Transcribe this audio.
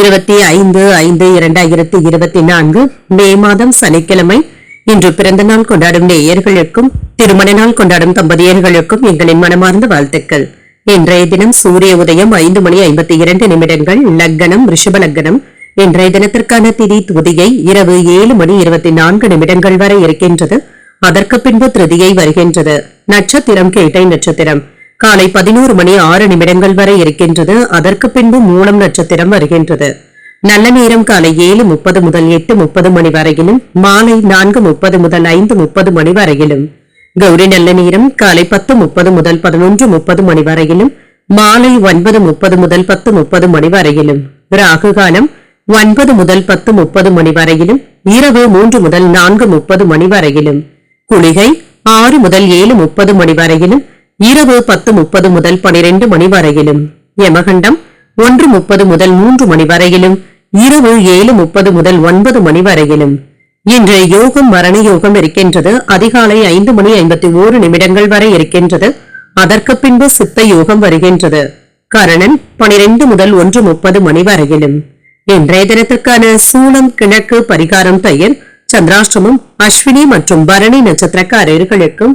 இருபத்தி ஐந்து ஐந்து இரண்டாயிரத்தி இருபத்தி நான்கு மே மாதம் சனிக்கிழமை. இன்று பிறந்த நாள் கொண்டாடும் நேயர்களுக்கும் திருமண நாள் கொண்டாடும் தம்பதியர்களுக்கும் எங்களின் மனமார்ந்த வாழ்த்துக்கள். இன்றைய தினம் சூரிய உதயம் ஐந்து மணி ஐம்பத்தி இரண்டு நிமிடங்கள் லக்கணம் ரிஷப லக்கணம் இன்றைய தினத்திற்கான திதி துதியை இரவு ஏழு மணி இருபத்தி நான்கு நிமிடங்கள் வரை இருக்கின்றது. அதற்கு பின்பு திருதியை வருகின்றது. நட்சத்திரம் கேட்டை நட்சத்திரம். காலை பதினோரு மணி ஆறு நிமிடங்கள் வரை இருக்கின்றது. அதற்கு பின்பு மூலம் நட்சத்திரம் வருகின்றது. நல்ல நேரம் காலை ஏழு முப்பது முதல் எட்டு முப்பது மணி வரையிலும் மாலை நான்கு முப்பது முதல் ஐந்து முப்பது மணி வரையிலும். கௌரி நல்ல நேரம் காலை பத்து முப்பது முதல் பதினொன்று முப்பது மணி வரையிலும் மாலை ஒன்பது முப்பது முதல் பத்து முப்பது மணி வரையிலும். ராகு காலம் ஒன்பது முதல் பத்து முப்பது மணி வரையிலும் இரவு மூன்று முதல் நான்கு முப்பது மணி வரையிலும். குளிகை ஆறு முதல் ஏழு முப்பது மணி வரையிலும் இரவு பத்து முப்பது முதல் பனிரெண்டு மணி வரையிலும். யமகண்டம் ஒன்று முப்பது முதல் மூன்று மணி வரையிலும். இரவு ஏழு முப்பது முதல் ஒன்பது மணி வரையிலும். இன்று யோகம் மரண யோகம் இருக்கின்றது. அதிகாலை ஐந்து மணி ஐம்பத்தி ஓரு நிமிடங்கள் வரை இருக்கின்றது. அதற்கு பின்பு சித்த யோகம் வருகின்றது. கரணன் பனிரெண்டு முதல் ஒன்று முப்பது மணி வரையிலும். இன்றைய தினத்துக்கான சூளம் கிழக்கு பரிகாரம் தயிர் சந்திராஷ்டமம் அஸ்வினி மற்றும் பரணி நட்சத்திரக்காரர்களுக்கும்